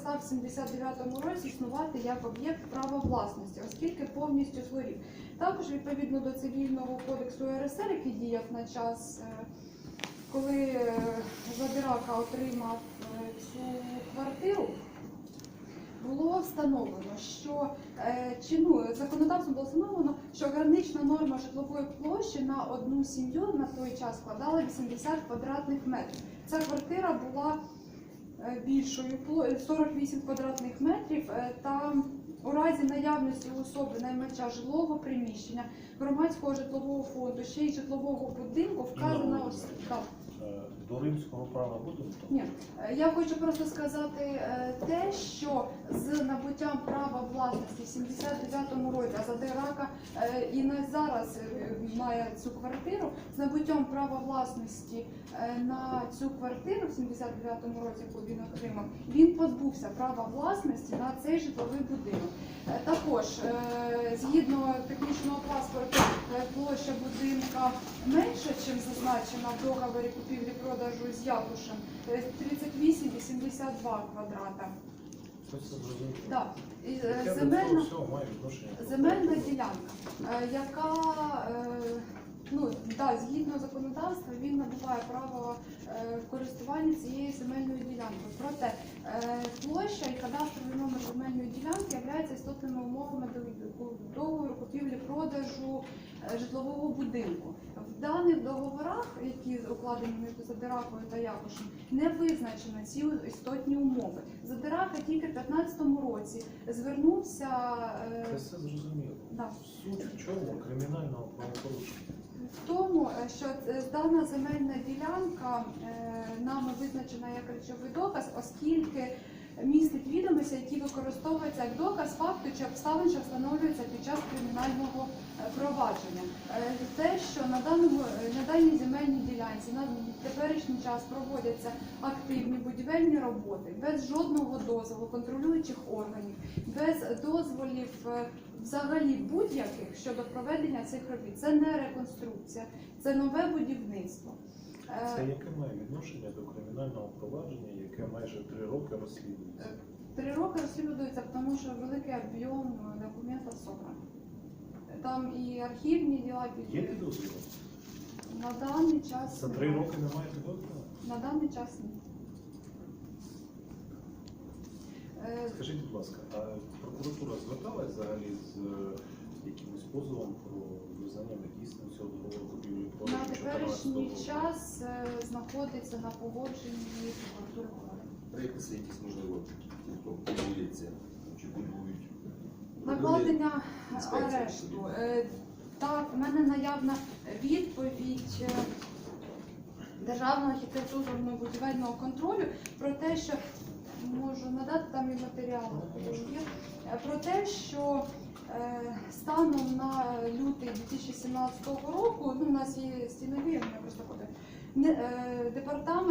перестав в 79-му році існувати як об'єкт права власності, оскільки повністю згорів. Також відповідно до цивільного кодексу РСР, який діяв на час, е, коли е, Задирака отримав е, цю квартиру, було встановлено, що чи ну законодавством було встановлено, що гранична норма житлової площі на одну сім'ю на той час складала 80 квадратних метрів. Ця квартира була більшою, пло- 48 квадратних метрів. е, Та разі наявності у особи наймача жилого приміщення, громадського житлового фонду, ще й житлового будинку вказана Інна ос- так. Е, До римського права будемо? Ні, Е, я хочу просто сказати е, те, що з набуттям права власності в 79-му році, а Задирака і на зараз має цю квартиру, з набуттям права власності на цю квартиру в 79-му році, яку він отримав, він позбувся права власності на цей житловий будинок. Е, Також, е, згідно технічного паспорту, е, площа будинка менша, чим зазначена в договорі купівлі-продажу з Якушем, е, 38,82 квадрата. Так. Земельна, земельна ділянка, яка ну, да, згідно законодавства він набуває право користування цією земельною ділянкою. Проте площа і кадастровий номер земельної ділянки являються істотними умовами договору купівлі-продажу е, житлового будинку. В даних договорах, які укладені між Задиракою та Якушем, не визначено ці істотні умови. Задирака тільки в 2015 році звернувся е, Це все зрозуміло. да, Суть в чому кримінального правопорушення? в тому, е, що дана земельна ділянка нами визначена як речовий доказ, оскільки містить відомості, які використовуються як доказ факту чи обставин, що встановлюються під час кримінального е, провадження. Е, Те, що на даному е, на даній земельній ділянці на теперішній час проводяться активні будівельні роботи без жодного дозволу контролюючих органів, без дозволів взагалі будь-яких щодо проведення цих робіт. Це не реконструкція, це нове будівництво. Е, Це яке має відношення до кримінального провадження, яке майже три роки розслідується? Три роки розслідується, тому що великий об'єм документів собрано. Там і архівні діла Є під на даний час За три роки немає підозрюваних? на даний час ні. Е, Скажіть, будь ласка, а прокуратура зверталась взагалі з е, якимось позовом про визнання недійсним цього договору купівлі На теперішній час е, знаходиться на погодженні прокуратури. А це якісь можливо хто будується чи будують? Накладення Інспекція арешту. собі. Е, Так, в мене наявна відповідь е, Державного архітектурного будівельного контролю про те, що можу надати там і матеріали. є, е, Про те, що станом на лютий 2017 року, ну, у нас є стінові, просто ходить, е, департамент